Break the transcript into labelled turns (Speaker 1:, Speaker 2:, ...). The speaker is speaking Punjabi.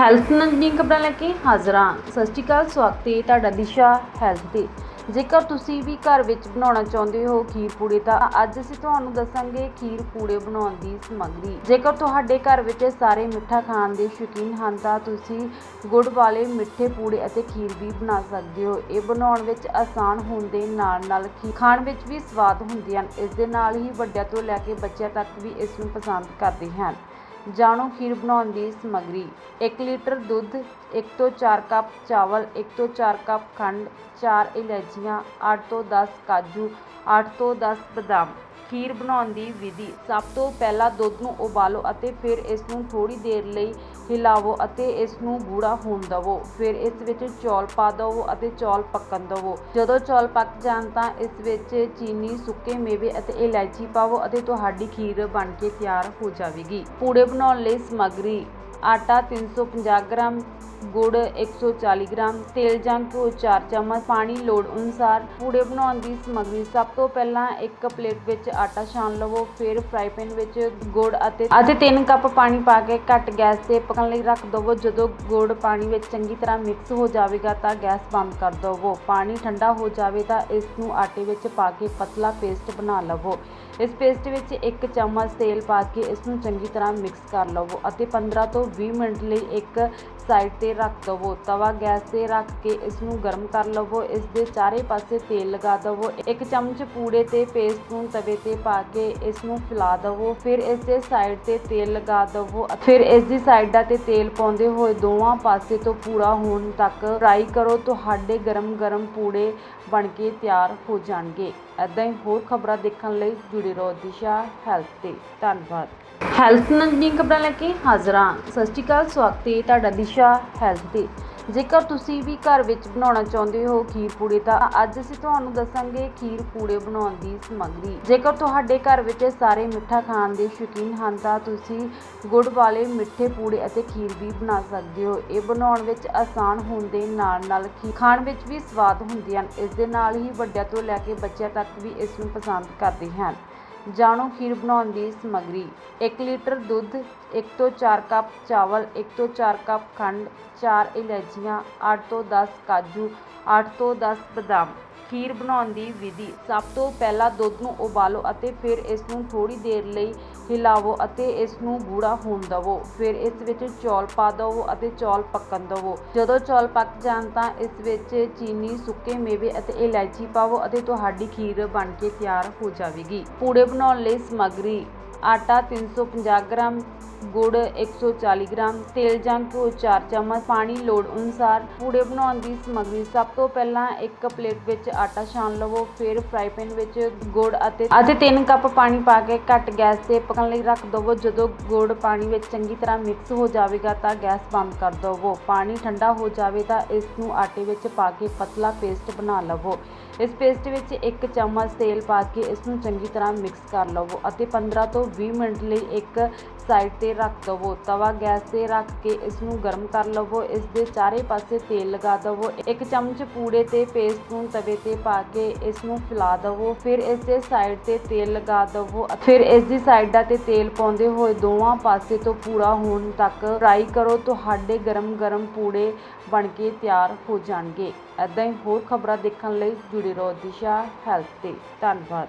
Speaker 1: ਹੈਲਥ ਨਾਲ ਦੀਆਂ ਖਬਰਾਂ ਲੈ ਕੇ ਹਾਜ਼ਰ ਹਾਂ। ਸਤਿ ਸ਼੍ਰੀ ਅਕਾਲ, ਸਵਾਗਤ ਹੈ ਤੁਹਾਡਾ ਦਿਸ਼ਾ ਹੈਲਥ ਤੇ। ਜੇਕਰ ਤੁਸੀਂ ਵੀ ਘਰ ਵਿੱਚ ਬਣਾਉਣਾ ਚਾਹੁੰਦੇ ਹੋ ਖੀਰ ਪੂੜੇ, ਤਾਂ ਅੱਜ ਅਸੀਂ ਤੁਹਾਨੂੰ ਦੱਸਾਂਗੇ ਖੀਰ ਪੂੜੇ ਬਣਾਉਣ ਦੀ ਸਮੱਗਰੀ। ਜੇਕਰ ਤੁਹਾਡੇ ਘਰ ਵਿੱਚ ਸਾਰੇ ਮਿੱਠਾ ਖਾਣ ਦੇ ਸ਼ੌਕੀਨ ਹਨ, ਤਾਂ ਤੁਸੀਂ ਗੁੜ ਵਾਲੇ ਮਿੱਠੇ ਪੂੜੇ ਅਤੇ ਖੀਰ ਵੀ ਬਣਾ ਸਕਦੇ ਹੋ। ਇਹ ਬਣਾਉਣ ਵਿੱਚ ਆਸਾਨ ਹੋਣ ਦੇ ਨਾਲ ਨਾਲ ਖੀ- ਖਾਣ ਵਿੱਚ ਵੀ ਸਵਾਦ ਹੁੰਦੇ ਹਨ। ਇਸ ਦੇ ਨਾਲ ਹੀ ਵੱਡਿਆਂ ਤੋਂ ਲੈ ਕੇ ਬੱਚਿਆਂ ਤੱਕ ਵੀ ਇਸ ਨੂੰ ਪਸੰਦ ਕਰਦੇ ਹਨ। ਜਾਣੋ ਖੀਰ ਬਣਾਉਣ ਦੀ ਸਮੱਗਰੀ। 1 ਲੀਟਰ ਦੁੱਧ 1 ਤੋਂ 4 ਕੱਪ ਚਾਵਲ 1 ਤੋਂ 4 ਕੱਪ ਖੰਡ 4 ਇਲਾਇਚੀਆਂ 8 ਤੋਂ 10 ਕਾਜੂ 8 ਤੋਂ 10 ਬਦਾਮ। ਖੀਰ ਬਣਾਉਣ ਦੀ ਵਿਧੀ। ਸਭ ਤੋਂ ਪਹਿਲਾਂ ਦੁੱਧ ਨੂੰ ਉਬਾਲੋ ਅਤੇ ਫਿਰ ਇਸ ਨੂੰ ਥੋੜੀ ਦੇਰ ਲਈ ਹਿਲਾਵੋ ਅਤੇ ਇਸ ਨੂੰ ਗੂੜਾ ਹੋਣ ਦਿਵੋ। ਫਿਰ ਇਸ ਵਿੱਚ ਚੌਲ ਪਾ ਦਿਵੋ ਅਤੇ ਚੌਲ ਪੱਕਣ ਦਿਵੋ। ਜਦੋਂ ਚੌਲ ਪੱਕ ਜਾਣ ਤਾਂ ਇਸ ਵਿੱਚ ਚੀਨੀ, ਸੁੱਕੇ ਮੇਵੇ ਅਤੇ ਇਲਾਇਚੀ ਪਾਵੋ ਅਤੇ ਤੁਹਾਡੀ ਖੀਰ ਬਣ ਕੇ ਤਿਆਰ ਹੋ ਜਾਵੇਗੀ। ਪੂੜੇ ਬਣਾਉਣ ਲਈ ਸਮੱਗਰੀ, ਆਟਾ 350 ਗ੍ਰਾਮ ਗੁੜ 140 ਗ੍ਰਾਮ, ਤੇਲ ਜਾਂ ਘਿਓ 4 ਚਮਚ, ਪਾਣੀ ਲੋੜ ਅਨੁਸਾਰ ਪੂੜੇ ਬਣਾਉਣ ਦੀ ਸਮੱਗਰੀ। ਸਭ ਤੋਂ ਪਹਿਲਾਂ ਇੱਕ ਪਲੇਟ ਵਿੱਚ ਆਟਾ ਛਾਣ ਲਵੋ, ਫਿਰ ਫਰਾਈ ਪੈਨ ਵਿੱਚ ਗੁੜ ਅਤੇ ਅਤੇ 3 ਕੱਪ ਪਾਣੀ ਪਾ ਕੇ ਘੱਟ ਗੈਸ ਤੇ ਪਕਣ ਲਈ ਰੱਖ ਦਵੋ। ਜਦੋਂ ਗੁੜ ਪਾਣੀ ਵਿੱਚ ਚੰਗੀ ਤਰ੍ਹਾਂ ਮਿਕਸ ਹੋ ਜਾਵੇਗਾ ਤਾਂ ਗੈਸ ਬੰਦ ਕਰ ਦਵੋ। ਪਾਣੀ ਠੰਡਾ ਹੋ ਜਾਵੇ ਤਾਂ ਇਸ ਨੂੰ ਆਟੇ ਵਿੱਚ ਪਾ ਕੇ ਪਤਲਾ ਪੇਸਟ ਬਣਾ ਲਵੋ। ਇਸ ਪੇਸਟ ਵਿੱਚ ਇੱਕ ਚਮਚ ਤੇਲ ਪਾ ਕੇ ਇਸ ਨੂੰ ਚੰਗੀ ਤਰ੍ਹਾਂ ਮਿਕਸ ਕਰ ਲਵੋ ਅਤੇ 15 ਤੋਂ 20 ਮਿੰਟ ਲਈ ਇੱਕ ਸਾਈਡ ਤੇ ਰੱਖ ਦਵੋ, ਤਵਾ ਗੈਸ ਤੇ ਰੱਖ ਕੇ ਇਸ ਨੂੰ ਗਰਮ ਕਰ ਲਵੋ। ਇਸ ਦੇ ਚਾਰੇ ਪਾਸੇ ਤੇਲ ਲਗਾ ਦਵੋ। ਇੱਕ ਚਮਚ ਪੂੜੇ ਤੇ ਪੇਸਟ ਨੂੰ ਤਵੇ ਤੇ ਪਾ ਕੇ ਇਸ ਨੂੰ ਫੈਲਾ ਦਵੋ। ਫਿਰ ਇਸ ਦੇ ਸਾਈਡ ਤੇ ਤੇਲ ਲਗਾ ਦਵੋ ਫਿਰ ਇਸ ਦੀ ਸਾਈਡਾਂ ਤੇ ਤੇਲ ਪਾਉਂਦੇ ਹੋਏ ਦੋਵਾਂ ਪਾਸੇ ਤੋਂ ਪੂਰਾ ਹੋਣ ਤੱਕ ਫਰਾਈ ਕਰੋ। ਤੁਹਾਡੇ ਗਰਮ ਗਰਮ ਪੂੜੇ ਬਣ ਕੇ ਤਿਆਰ ਹੋ ਜਾਣਗੇ। ਐਦਾਂ ਹੀ ਹੋਰ ਖਬਰਾਂ ਦੇਖਣ ਲਈ ਜੁੜੇ ਰਹੋ ਦਿਸ਼ਾ ਹੈਲਥ ਤੇ। ਧੰਨਵਾਦ। ਹੈਲਥ ਨਾਲ ਖਬਰਾਂ ਲੈ ਕੇ ਹਾਜ਼ਰ। ਹਾਂ ਸਤਿ ਸ਼੍ਰੀ ਅਕਾਲ, ਸਵਾਗਤ ਹੈ ਤੁਹਾਡਾ ਦਿਸ਼ਾ ਹੈਲਥ ਤੇ। ਜੇਕਰ ਤੁਸੀਂ ਵੀ ਘਰ ਵਿੱਚ ਬਣਾਉਣਾ ਚਾਹੁੰਦੇ ਹੋ ਖੀਰ ਪੂੜੇ, ਤਾਂ ਅੱਜ ਅਸੀਂ ਤੁਹਾਨੂੰ ਦੱਸਾਂਗੇ ਖੀਰ ਪੂੜੇ ਬਣਾਉਣ ਦੀ ਸਮੱਗਰੀ। ਜੇਕਰ ਤੁਹਾਡੇ ਘਰ ਵਿੱਚ ਸਾਰੇ ਮਿੱਠਾ ਖਾਣ ਦੇ ਸ਼ੌਕੀਨ ਹਨ, ਤਾਂ ਤੁਸੀਂ ਗੁੜ ਵਾਲੇ ਮਿੱਠੇ ਪੂੜੇ ਅਤੇ ਖੀਰ ਵੀ ਬਣਾ ਸਕਦੇ ਹੋ। ਇਹ ਬਣਾਉਣ ਵਿੱਚ ਆਸਾਨ ਹੋਣ ਦੇ ਨਾਲ ਨਾਲ ਖੀ- ਖਾਣ ਵਿੱਚ ਵੀ ਸਵਾਦ ਹੁੰਦੇ ਹਨ। ਇਸ ਦੇ ਨਾਲ ਹੀ ਵੱਡਿਆਂ ਤੋਂ ਲੈ ਕੇ ਬੱਚਿਆਂ ਤੱਕ ਵੀ ਇਸ ਨੂੰ ਪਸੰਦ ਕਰਦੇ ਹਨ। ਜਾਣੋ ਖੀਰ ਬਣਾਉਣ ਦੀ ਸਮੱਗਰੀ। 1 ਲੀਟਰ ਦੁੱਧ 1 ਤੋਂ 4 ਕੱਪ ਚਾਵਲ 1 ਤੋਂ 4 ਕੱਪ ਖੰਡ 4 ਇਲਾਇਚੀਆਂ 8 ਤੋਂ 10 ਕਾਜੂ 8 ਤੋਂ 10 ਬਦਾਮ। ਖੀਰ ਬਣਾਉਣ ਦੀ ਵਿਧੀ। ਸਭ ਤੋਂ ਪਹਿਲਾਂ ਦੁੱਧ ਨੂੰ ਉਬਾਲੋ ਅਤੇ ਫਿਰ ਇਸ ਨੂੰ ਥੋੜੀ ਦੇਰ ਲਈ ਹਿਲਾਵੋ ਅਤੇ ਇਸ ਨੂੰ ਗੂੜਾ ਹੋਣ ਦਿਵੋ। ਫਿਰ ਇਸ ਵਿੱਚ ਚੌਲ ਪਾ ਦਿਵੋ ਅਤੇ ਚੌਲ ਪੱਕਣ ਦਿਵੋ। ਜਦੋਂ ਚੌਲ ਪੱਕ ਜਾਣ ਤਾਂ ਇਸ ਵਿੱਚ ਚੀਨੀ, ਸੁੱਕੇ ਮੇਵੇ ਅਤੇ ਇਲਾਇਚੀ ਪਾਵੋ ਅਤੇ ਤੁਹਾਡੀ ਖੀਰ ਬਣ ਕੇ ਤਿਆਰ ਹੋ ਜਾਵੇਗੀ। ਪੂੜੇ ਬਣਾਉਣ ਲਈ ਸਮੱਗਰੀ ਆਟਾ 350 ਗ੍ਰਾਮ, ਗੁੜ 140 ਗ੍ਰਾਮ, ਤੇਲ ਜਾਂ ਘਿਓ 4 ਚਮਚ, ਪਾਣੀ ਲੋੜ ਅਨੁਸਾਰ ਪੂੜੇ ਬਣਾਉਣ ਦੀ ਸਮੱਗਰੀ। ਸਭ ਤੋਂ ਪਹਿਲਾਂ ਇੱਕ ਪਲੇਟ ਵਿੱਚ ਆਟਾ ਛਾਣ ਲਵੋ, ਫਿਰ ਫਰਾਈ ਪੈਨ ਵਿੱਚ ਗੁੜ ਅਤੇ ਅਤੇ 3 ਕੱਪ ਪਾਣੀ ਪਾ ਕੇ ਘੱਟ ਗੈਸ ਤੇ ਪਕਣ ਲਈ ਰੱਖ ਦਵੋ। ਜਦੋਂ ਗੁੜ ਪਾਣੀ ਵਿੱਚ ਚੰਗੀ ਤਰ੍ਹਾਂ ਮਿਕਸ ਹੋ ਜਾਵੇਗਾ ਤਾਂ ਗੈਸ ਬੰਦ ਕਰ ਦਵੋ। ਪਾਣੀ ਠੰਡਾ ਹੋ ਜਾਵੇ ਤਾਂ ਇਸ ਨੂੰ ਆਟੇ ਵਿੱਚ ਪਾ ਕੇ ਪਤਲਾ ਪੇਸਟ ਬਣਾ ਲਵੋ। ਇਸ ਪੇਸਟ ਵਿੱਚ ਇੱਕ ਚਮਚ ਤੇਲ ਪਾ ਕੇ ਇਸ ਨੂੰ ਚੰਗੀ ਤਰ੍ਹਾਂ ਮਿਕਸ ਕਰ ਲਵੋ ਅਤੇ 15 ਤੋਂ 20 ਮਿੰਟ ਲਈ ਇੱਕ ਸਾਈਡ ਤੇ ਰੱਖ ਦਵੋ, ਤਵਾ ਗੈਸ ਤੇ ਰੱਖ ਕੇ ਇਸ ਨੂੰ ਗਰਮ ਕਰ ਲਵੋ, ਇਸ ਦੇ ਚਾਰੇ ਪਾਸੇ ਤੇਲ ਲਗਾ ਦਵੋ, ਇੱਕ ਚਮਚ ਪੂੜੇ ਤੇ ਪੇਸਟ ਨੂੰ ਤਵੇ ਤੇ ਪਾ ਕੇ ਇਸ ਨੂੰ ਫੈਲਾ ਦਵੋ, ਫਿਰ ਇਸ ਦੇ ਸਾਈਡ ਤੇ ਤੇਲ ਲਗਾ ਦਵੋ, ਫਿਰ ਇਸ ਦੀ ਸਾਈਡਾਂ ਤੇ ਤੇਲ ਪਾਉਂਦੇ ਹੋਏ ਦੋਵਾਂ ਪਾਸੇ ਤੋਂ ਪੂਰਾ ਹੋਣ ਤੱਕ ਫਰਾਈ ਕਰੋ, ਤੁਹਾਡੇ ਗਰਮ ਗਰਮ ਪੂੜੇ ਬਣ ਕੇ ਤਿਆਰ ਹੋ ਜਾਣਗੇ। ਐਦਾਂ ਹੀ ਹੋਰ ਖਬਰਾਂ ਦੇਖਣ ਲਈ ਜੁੜੇ ਰਹੋ ਦਿਸ਼ਾ ਹੈਲਥ ਤੇ। ਧੰਨਵਾਦ।